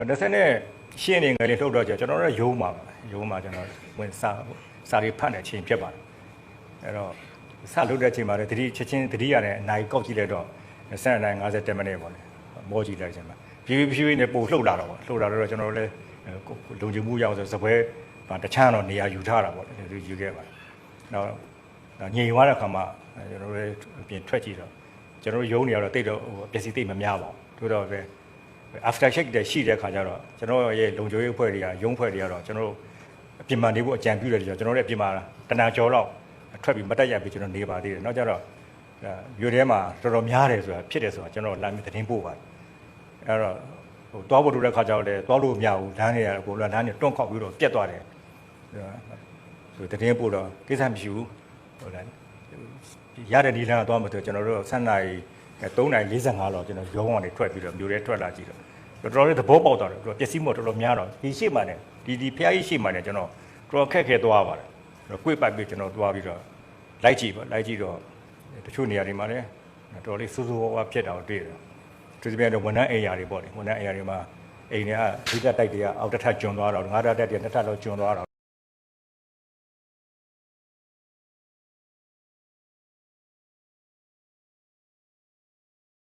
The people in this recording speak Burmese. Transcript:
20နဲ့ရှင်းနေငယ်လေးထုတ်တော့ကြကျွန်တော်တို့ရုံးမှာပါရုံးမှာကျွန်တော်ဝင်စာစာတွေဖတ်နေချိန်ဖြစ်ပါတယ်အဲ့တော့စလုပ်တဲ့အချိန်မှာလည်းတတိချက်ချင်းတတိရတဲ့အနိုင်ကောက်ကြည့်လိုက်တော့20နိုင်50မိနစ်ပေါ့လေမောကြည့်လိုက်ချိန်မှာဖြည်းဖြည်းဖြည်းဖြည်းနဲ့ပို့လှုပ်လာတော့ပေါ့လှုပ်လာတော့ကျွန်တော်တို့လည်းလုံခြုံမှုရအောင်ဆိုစပွဲတခြားတော့နေရာယူထားတာပေါ့လေသူယူခဲ့ပါတယ်နောက်ညင်သွားတဲ့ခါမှာကျွန်တော်တို့ပြင်ထွက်ကြည့်တော့ကျွန်တော်တို့ရုံးနေရတော့တိတ်တော့ဟိုပျက်စီးတိတ်မများပါဘူးတို့တော့ပဲ after check တဲ့ရှိတဲ့ခါကျတော့ကျွန်တော်ရဲ့လုံခြုံရေးအဖွဲ့တွေကရုံးအဖွဲ့တွေကတော့ကျွန်တော်တို့အပြင်မှာနေဖို့အကြံပြုတယ်ကြကျွန်တော်တို့လည်းအပြင်မှာတနာကျော်တော့ထွက်ပြီးမတက်ရပြီးကျွန်တော်နေပါသေးတယ်။နောက်ကျတော့မြို့ထဲမှာတော်တော်များတယ်ဆိုတာဖြစ်တယ်ဆိုတာကျွန်တော်လာပြီးသတင်းပို့ပါတယ်။အဲ့တော့ဟိုသွားဖို့တူတဲ့ခါကျတော့လည်းသွားလို့မရဘူးလမ်းတွေကတော့ကိုလမ်းတွေတွန့်ခောက်ပြီးတော့ပြတ်သွားတယ်။ဆိုသတင်းပို့တော့ကိစ္စမရှိဘူးဟိုလည်းရတဲ့ဒီလမ်းကသွားမှဆိုကျွန်တော်တို့7နာရီ 3နိုင်45လောက်ကျွန်တော်ရုံးကနေထွက်ပြီးတော့မြို့ထဲထွက်လာကြည့်တော့တော်တော်လေးသဘောပေါက်သွားတယ်ပျက်စီးမှုတော်တော်များတော့ဒီရှိမှနဲ့ဒီဒီဖျားကြီးရှိမှနဲ့ကျွန်တော်တော်ခက်ခဲသွားပါတယ်ကျွန်တော်ကိုယ်ပိုက်ပြီးကျွန်တော်သွားပြီးတော့လိုက်ကြည့်ပါလိုက်ကြည့်တော့တချို့နေရာတွေမှာလည်းတော်လေးစိုးစိုးဝါးဝါဖြစ်တာကိုတွေ့တယ်သူစပြန်တော့ဝန်ထမ်းအိမ်ယာတွေပေါ့လေဝန်ထမ်းအိမ်ယာတွေမှာအိမ်တွေကဒိကတိုက်တွေကအောက်တစ်ထပ်ကျွံသွားတော့ငါးထပ်တက်တွေနှစ်ထပ်လောက်ကျွံသွားတော့